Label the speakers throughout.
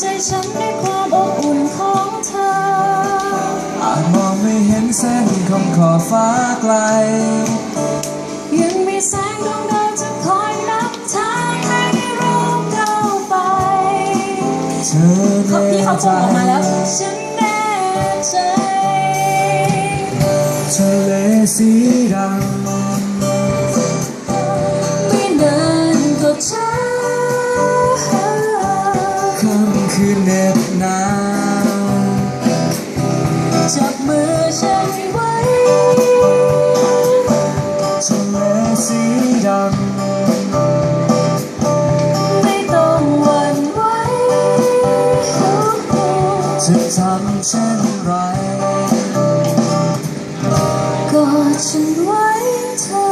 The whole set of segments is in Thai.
Speaker 1: ใจฉันด้วยความอบอุ่นของเธอ
Speaker 2: อาจมองไม่เห็นเส้นของขอบฟ้าไกล
Speaker 1: ยังมีแสงดวงดาวจะคอยนับทางให้เราก้าวไป
Speaker 2: เธอ
Speaker 1: เขา
Speaker 2: แน่
Speaker 1: พี่เขา
Speaker 2: ใจ
Speaker 1: โผล่ออกมาแล้ว ฉันแน่ใจ
Speaker 2: ทะเลสีด
Speaker 1: ไเช่
Speaker 2: น
Speaker 1: ไรกอดฉันไว้เธอ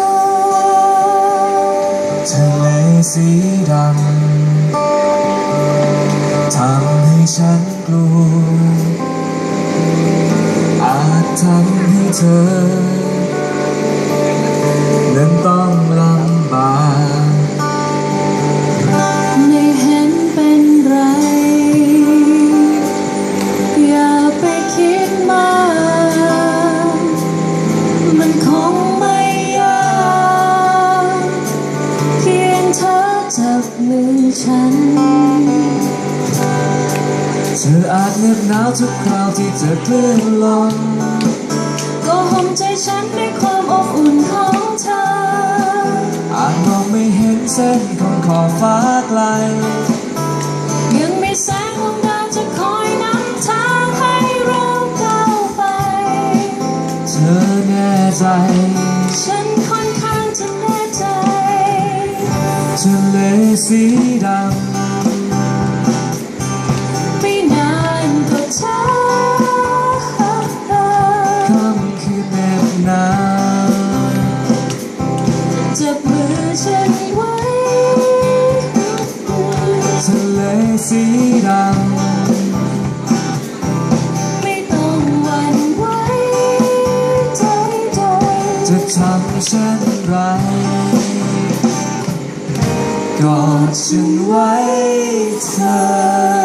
Speaker 2: ทะเลสีดำทำให้ฉันกลัวอาจทำให้เธอ
Speaker 1: คิดมากมันคงไม่ยากเพียงเธอจับมือฉัน
Speaker 2: เธออาจเหน็บหนาวทุกคราวที่เจอคลื่นลม
Speaker 1: ก็ห่มใจฉันด้วยความอบอุ่นของเธอ
Speaker 2: อาจมองไม่เห็นเส้นของขอบฟ้าไกล
Speaker 1: ฉันค่อนข้างจะแน่ใจ
Speaker 2: ทะเลสีดำ
Speaker 1: ไม่นานก็เช้าำ
Speaker 2: ค่ำคืนเหน็บหนาว
Speaker 1: จับมือฉันไว้
Speaker 2: ทะเลสีด
Speaker 1: ไจะ
Speaker 2: ทำเช่นไรกอดฉันไว้เธอ